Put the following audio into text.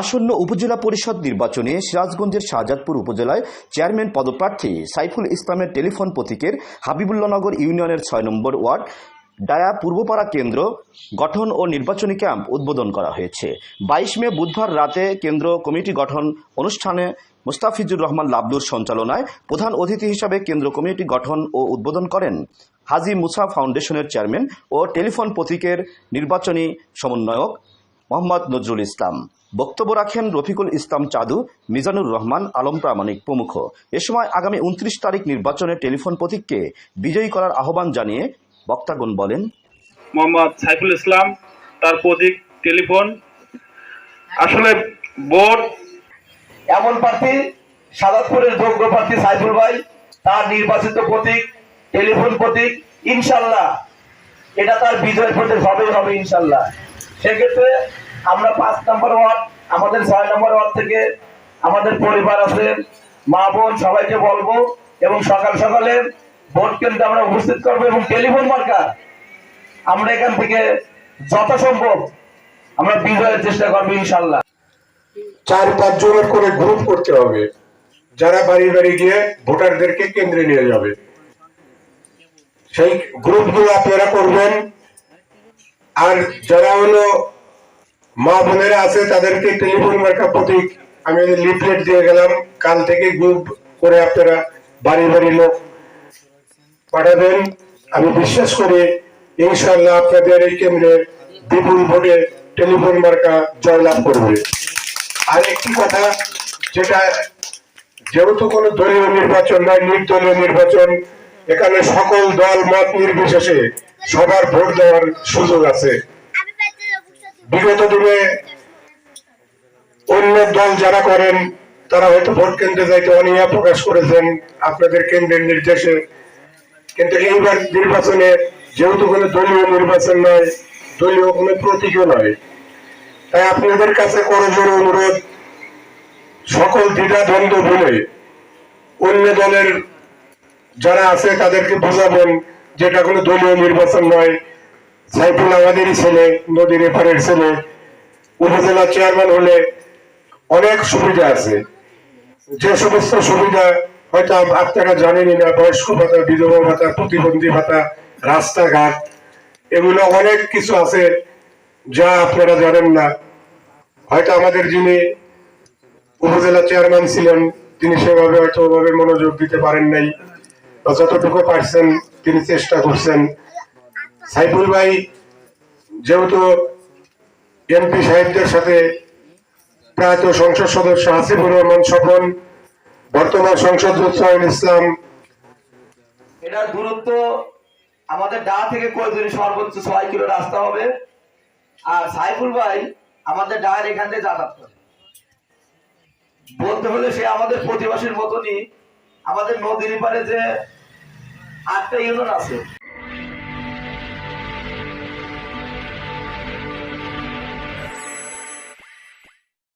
আসন্ন উপজেলা পরিষদ নির্বাচনে সিরাজগঞ্জের শাহজাদপুর উপজেলায় চেয়ারম্যান পদপ্রার্থী সাইফুল ইসলামের টেলিফোন প্রতীকের হাবিবুল্লাহনগর ইউনিয়নের ছয় নম্বর ওয়ার্ড, ডায়া পূর্বপাড়া কেন্দ্র গঠন ও নির্বাচনী ক্যাম্প উদ্বোধন করা হয়েছে। বাইশ মে বুধবার রাতে কেন্দ্র কমিটি গঠন অনুষ্ঠানে মুস্তাফিজুর রহমান লাবলুর সঞ্চালনায় প্রধান অতিথি হিসাবে কেন্দ্র কমিটি গঠন ও উদ্বোধন করেন হাজি মুসা ফাউন্ডেশনের চেয়ারম্যান ও টেলিফোন প্রতীকের নির্বাচনী সমন্বয়ক মোহাম্মদ নজরুল ইসলাম। বক্তব্য রাখেন রফিকুল ইসলাম চাদু মিজানুর রহমান আলম প্রামাণিক প্রমুখ। এ সময় আগামী উনত্রিশ তারিখ নির্বাচনে টেলিফোন প্রতীককে বিজয়ী করার আহ্বান জানিয়ে বক্তাগণ বলেন মোহাম্মদ সাইফুল ইসলাম তার প্রতীক টেলিফোন। আসলে বোর্ড এমন প্রার্থী সাদাতপুরের যোগ্য প্রার্থী সাইফুল ভাই তার নির্বাচিত প্রতীক টেলিফোন প্রতীক ইনশাল্লাহ। এটা তার বিজয় প্রতীক হবেই হবে ইনশাল্লাহ। সেক্ষেত্রে আমরা পাঁচ নম্বর ওয়ার্ড, আমাদের ছয় নম্বর ওয়ার্ড থেকে আমাদের পরিবার আছে, মা বোন, সবাইকে বলব এবং সকাল সকালে ভোট কেন্দ্রে আমরা উপস্থিত করব এবং টেলিফোন মার্কার। আমরা এখান থেকে যথাসম্ভব আমরা বিজয়ের চেষ্টা করব ইনশাল্লাহ। চার, পাঁচ জনের করে গ্রুপ করতে হবে। যারা বাড়ি বাড়ি গিয়ে ভোটারদেরকে কেন্দ্রে নিয়ে যাবে। সেই গ্রুপ গ্রুপগুলো আপনারা করবেন। আর যারা হলো মা বোনেরা আছে, তাদেরকে টেলিফোন মার্কা প্রতীক। আমি লিফলেট দিয়ে গেলাম। কাল থেকে গ্রুপ করে আপনারা বাড়ি বাড়ি লোক পাঠাবেন। আমি বিশ্বাস করি ইনশাল্লাহ আপনাদের এই কেন্দ্রে বিপুল ভোটে টেলিফোন মার্কা জয়লাভ করবে। আর একটি কথা, যেটা যেহেতু কোনো দলীয় নির্বাচন নয়, নির্দলীয় নির্বাচন, এখানে সকল দল, মত নির্বিশেষে সবার ভোট দেওয়ার সুযোগ আছে। বিগত দিনে অন্য দল যারা করেন, তারা হয়তো ভোট কেন্দ্রে যাইতে অনীহা প্রকাশ করেছেন আপনাদের কেন্দ্রের নির্দেশে। কিন্তু এইবার নির্বাচনে যেহেতু কোনো দলীয় নির্বাচন নয়, দলীয় কোনো প্রতীকও নয়। তাই আপনাদের কাছে করজোর অনুরোধ, সকল দ্বিধা দ্বন্দ্ব ভুলে অন্য দলের যারা আছে তাদেরকে বোঝাবেন যেটা কোনো দলীয় নির্বাচন নয় সাইফুল আমাদেরই ছেলে, নদীর এপারের ছেলে, উপজেলা চেয়ারম্যান হলে অনেক সুবিধা আছে। যে সমস্ত সুবিধা হয়তো আপ- আপনারা জানেনই না, বয়স্ক ভাতা, বিধবা ভাতা, প্রতিবন্ধী ভাতা, রাস্তাঘাট, এগুলো অনেক কিছু আছে যা আপনারা জানেন না। হয়তো আমাদের যিনি উপজেলা চেয়ারম্যান ছিলেন, তিনি সেভাবে হয়তো ওভাবে মনোযোগ দিতে পারেন নাই যতটুকু পারছেন তিনি চেষ্টা করছেন। সাইফুল ভাই যেহেতু এমপি সাহেবদের সাথে প্রায়ত সংসদ সদস্য হাসিবুর রহমান স্বপন, বর্তমান সংসদ সদস্য ইসলাম। এটার দূরত্ব আমাদের ডা থেকে কৈদুরি সর্বোচ্চ ছয় কিলো রাস্তা হবে? আর সাইফুল ভাই আমাদের ডায়ের এখান থেকে যাতায়াত করে। বলতে হলে সে আমাদের প্রতিবাসীর মতনই আমাদের নদীর পারে যে আটটা ইউনিয়ন আছে